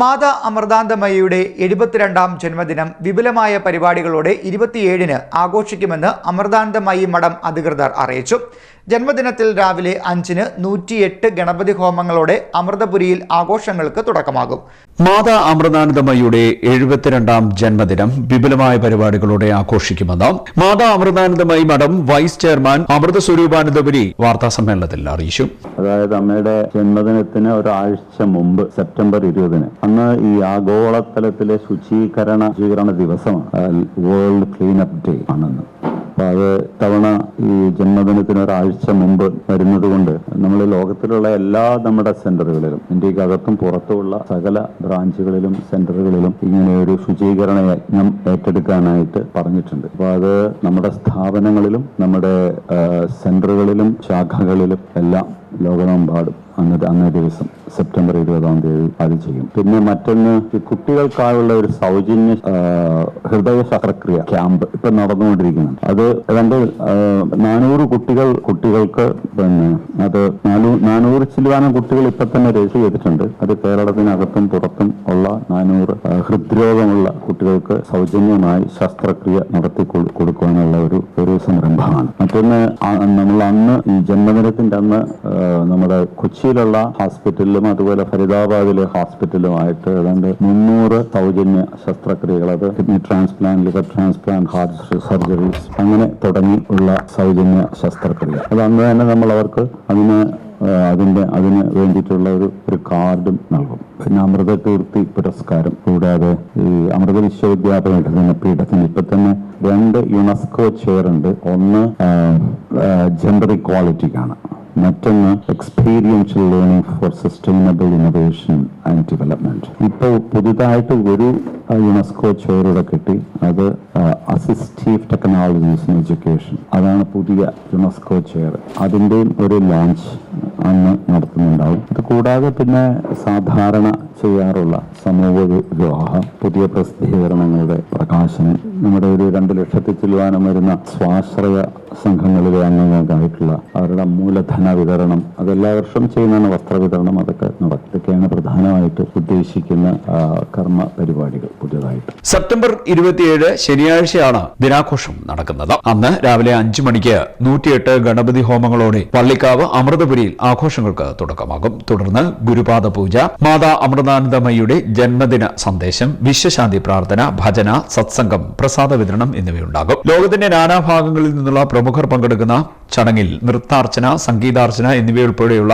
മാതാ അമൃതാന്തമയ്യയുടെ എഴുപത്തിരണ്ടാം ജന്മദിനം വിപുലമായ പരിപാടികളോടെ ഇരുപത്തിയേഴിന് ആഘോഷിക്കുമെന്ന് അമൃതാന്തമയി മഠം അധികൃതർ അറിയിച്ചു. ജന്മദിനത്തിൽ രാവിലെ അഞ്ചിന് നൂറ്റിയെട്ട് ഗണപതി ഹോമങ്ങളോടെ അമൃതപുരിയിൽ ആഘോഷങ്ങൾക്ക് തുടക്കമാകും. മാതാ അമൃതാനന്ദമയുടെ എഴുപത്തിരണ്ടാം ജന്മദിനം വിപുലമായ പരിപാടികളോടെ ആഘോഷിക്കുമെന്ന് മാതാ അമൃതാനന്ദമയി മഠം വൈസ് ചെയർമാൻ അമൃത സ്വരൂപാനന്ദപുരി വാർത്താ സമ്മേളനത്തിൽ അറിയിച്ചു. അതായത് അമ്മയുടെ ജന്മദിനത്തിന് ഒരാഴ്ച മുമ്പ് സെപ്റ്റംബർ ഇരുപതിന് അന്ന് ഈ ആഗോളതലത്തിലെ ശുചീകരണ ശുചീകരണ ദിവസമാണ്. വേൾഡ് ക്ലീനപ്പ് ഡേ ആണെന്ന്. അപ്പൊ അത് തവണ ഈ ജന്മദിനത്തിന് ഒരാഴ്ച മുമ്പ് വരുന്നത് കൊണ്ട് നമ്മൾ ലോകത്തിലുള്ള എല്ലാ നമ്മുടെ സെന്ററുകളിലും ഇന്ത്യക്കകത്തും പുറത്തുമുള്ള സകല ബ്രാഞ്ചുകളിലും സെന്ററുകളിലും ഇങ്ങനെ ഒരു ശുചീകരണ യജ്ഞം ഏറ്റെടുക്കാനായിട്ട് പറഞ്ഞിട്ടുണ്ട്. അപ്പൊ അത് നമ്മുടെ സ്ഥാപനങ്ങളിലും നമ്മുടെ സെന്ററുകളിലും ശാഖകളിലും എല്ലാം ലോകമെമ്പാടും അന്ന് അന്നേ ദിവസം. സെപ്റ്റംബർ ഇരുപതാം തീയതി അത് ചെയ്യും. പിന്നെ മറ്റൊന്ന് ഈ കുട്ടികൾക്കായുള്ള ഒരു സൗജന്യ ഹൃദയ ശസ്ത്രക്രിയ ക്യാമ്പ് ഇപ്പൊ നടന്നുകൊണ്ടിരിക്കുന്നുണ്ട്. അത് ആ, നാനൂറ് കുട്ടികൾ കുട്ടികൾക്ക് പിന്നെ അത് നാനൂ- നാനൂറ് ചില്ലുവാനം കുട്ടികൾ ഇപ്പൊ തന്നെ രജിസ്റ്റർ ചെയ്തിട്ടുണ്ട്. അത് കേരളത്തിനകത്തും പുറത്തും ഉള്ള നാനൂറ് ഹൃദ്രോഗമുള്ള കുട്ടികൾക്ക് സൗജന്യമായി ശസ്ത്രക്രിയ നടത്തി കൊടുക്കാനുള്ള ഒരു ഒരു സംരംഭമാണ്. മറ്റൊന്ന് നമ്മൾ അന്ന് ഈ ജന്മദിനത്തിന്റെ അന്ന് നമ്മുടെ കൊച്ചിയിലുള്ള ഹോസ്പിറ്റലിലും അതുപോലെ ഫരീദാബാദിലെ ഹോസ്പിറ്റലുമായിട്ട് ഏതാണ്ട് മുന്നൂറ് സൗജന്യ ശസ്ത്രക്രിയകൾ അത് kidney transplant liver transplant heart surgeries അങ്ങനെ തുടങ്ങി ഉള്ള സൗജന്യ ശസ്ത്രക്രിയ അത് അന്ന് തന്നെ നമ്മൾ അവർക്ക് അതിന് അതിന്റെ അതിന് വേണ്ടിയിട്ടുള്ള ഒരു ഒരു കാർഡും നൽകും. പിന്നെ അമൃത കീർത്തി പുരസ്കാരം കൂടാതെ ഈ അമൃത വിശ്വവിദ്യാപീഠത്തിന് പീഠത്തിന് ഇപ്പൊ തന്നെ രണ്ട് യുനെസ്കോ ചെയർ ഉണ്ട് ഒന്ന് ജെൻഡർ ഇക്വാളിറ്റിക്കാണ് മറ്റൊന്ന് experiential learning for sustainable innovation and development ഇപ്പോൾ പുതുതായിട്ട് ഒരു യുനെസ്കോ ചോറൂടെ കിട്ടി. അത് അസിസ്റ്റീവ് ടെക്നോളജീസ് ഇൻ എഡ്യൂക്കേഷൻ അതാണ് പുതിയ യുനെസ്കോ ചെയർ അതിന്റെയും ഒരു ലോഞ്ച് അന്ന് നടത്തുന്നുണ്ടാവും. ഇത് കൂടാതെ പിന്നെ സാധാരണ ചെയ്യാറുള്ള സമൂഹ വിവാഹം പുതിയ പ്രസിദ്ധീകരണങ്ങളുടെ പ്രകാശനം നമ്മുടെ ഒരു രണ്ട് ലക്ഷത്തി ചില്ലുവാനം വരുന്ന സ്വാശ്രയ സംഘങ്ങളിലെ അംഗങ്ങൾക്കായിട്ടുള്ള അവരുടെ മൂലധന വിതരണം അതെല്ലാ വർഷവും ചെയ്യുന്നതാണ് വസ്ത്ര വിതരണം അതൊക്കെ നടക്കും ഇതൊക്കെയാണ് പ്രധാനമായിട്ട് ഉദ്ദേശിക്കുന്ന കർമ്മ പരിപാടികൾ പുതിയതായിട്ട്. സെപ്റ്റംബർ ഇരുപത്തിയേഴ് ശനിയാഴ്ചയാണ് ദിനാഘോഷം നടക്കുന്നത്. അന്ന് രാവിലെ അഞ്ചു മണിക്ക് നൂറ്റിയെട്ട് ഗണപതി ഹോമങ്ങളോടെ പള്ളിക്കാവ് അമൃതപുരിയിൽ ആഘോഷങ്ങൾക്ക് തുടക്കമാകും. തുടർന്ന് ഗുരുപാദ പൂജ മാതാ അമൃതാനന്ദമയുടെ ജന്മദിന സന്ദേശം വിശ്വശാന്തി പ്രാർത്ഥന ഭജന സത്സംഗം പ്രസാദ വിതരണം എന്നിവയുണ്ടാകും. ലോകത്തിന്റെ നാനാഭാഗങ്ങളിൽ നിന്നുള്ള പ്രമുഖർ പങ്കെടുക്കുന്ന ചടങ്ങിൽ നൃത്താർച്ചന സംഗീതാർച്ചന എന്നിവയുൾപ്പെടെയുള്ള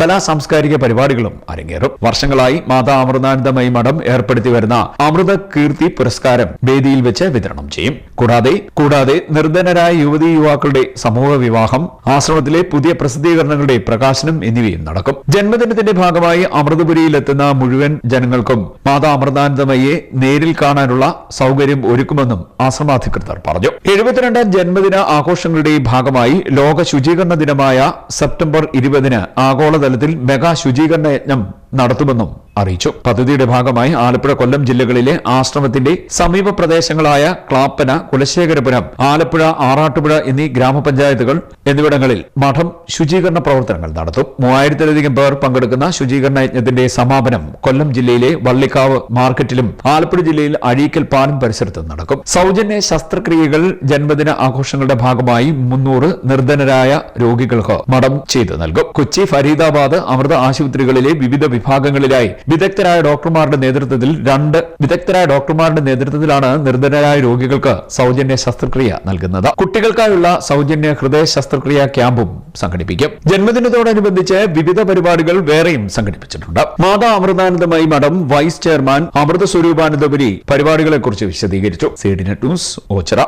കലാ സാംസ്കാരിക പരിപാടികളും അരങ്ങേറും. വർഷങ്ങളായി മാതാ അമൃതാനന്ദമയി മഠം ഏർപ്പെടുത്തി വരുന്ന അമൃത കീർത്തി പുരസ്കാരം വേദിയിൽ വെച്ച് വിതരണം ചെയ്യും. കൂടാതെ കൂടാതെ നിർധനരായ യുവതി യുവാക്കളുടെ സമൂഹ വിവാഹം ആശ്രമത്തിലെ പുതിയ പ്രസിദ്ധീകരണങ്ങളുടെ പ്രകാശനം എന്നിവയും നടക്കും. ജന്മദിനത്തിന്റെ ഭാഗമായി അമൃതപുരിയിൽ എത്തുന്ന മുഴുവൻ ജനങ്ങൾക്കും മാതാ അമൃതാനന്ദമയെ നേരിൽ കാണാനുള്ള സൗകര്യം ഒരുക്കുമെന്നും ആശ്രമാധികൃതർ പറഞ്ഞു. എഴുപത്തിരണ്ടാം ജന്മദിന ആഘോഷങ്ങളുടെ ഭാഗമായി ലോക ശുചീകരണ ദിനമായ സെപ്റ്റംബർ ഇരുപതിന് ആഗോളതലത്തിൽ മെഗാ ശുചീകരണ യജ്ഞം നടത്തുമെന്നും അറിയിച്ചു. പദ്ധതിയുടെ ഭാഗമായി ആലപ്പുഴ കൊല്ലം ജില്ലകളിലെ ആശ്രമത്തിന്റെ സമീപ പ്രദേശങ്ങളായ ക്ലാപ്പന കുലശേഖരപുരം ആലപ്പുഴ ആറാട്ടുപുഴ എന്നീ ഗ്രാമപഞ്ചായത്തുകൾ എന്നിവിടങ്ങളിൽ മഠം ശുചീകരണ പ്രവർത്തനങ്ങൾ നടത്തും. മൂവായിരത്തിലധികം പേർ പങ്കെടുക്കുന്ന ശുചീകരണ യജ്ഞത്തിന്റെ സമാപനം കൊല്ലം ജില്ലയിലെ വള്ളിക്കാവ് മാർക്കറ്റിലും ആലപ്പുഴ ജില്ലയിൽ അഴീക്കൽ പാലം പരിസരത്തും നടക്കും. സൗജന്യ ശസ്ത്രക്രിയകൾ ജന്മദിന ആഘോഷങ്ങളുടെ ഭാഗമായി മുന്നൂറ് നിർധനരായ രോഗികൾക്ക് മഠം ചെയ്തു നൽകും. കൊച്ചി ഫരീദാബാദ് അമൃത ആശുപത്രികളിലെ വിവിധ വിഭാഗങ്ങളിലായി. വിദഗ്ധരായ ഡോക്ടർമാരുടെ നേതൃത്വത്തിൽ രണ്ട് വിദഗ്ധരായ ഡോക്ടർമാരുടെ നേതൃത്വത്തിലാണ് നിർധനരായ രോഗികൾക്ക് സൗജന്യ ശസ്ത്രക്രിയ നൽകുന്നത്. കുട്ടികൾക്കായുള്ള സൗജന്യ ഹൃദയ ശസ്ത്രക്രിയ ക്യാമ്പും സംഘടിപ്പിക്കും. ജന്മദിനത്തോടനുബന്ധിച്ച് വിവിധ പരിപാടികൾ വേറെയും സംഘടിപ്പിച്ചിട്ടുണ്ട്. മാതാ അമൃതാനന്ദമയി മഠം വൈസ് ചെയർമാൻ അമൃത സ്വരൂപാനന്ദപുരി പരിപാടികളെക്കുറിച്ച് വിശദീകരിച്ചു. C D news Ochira.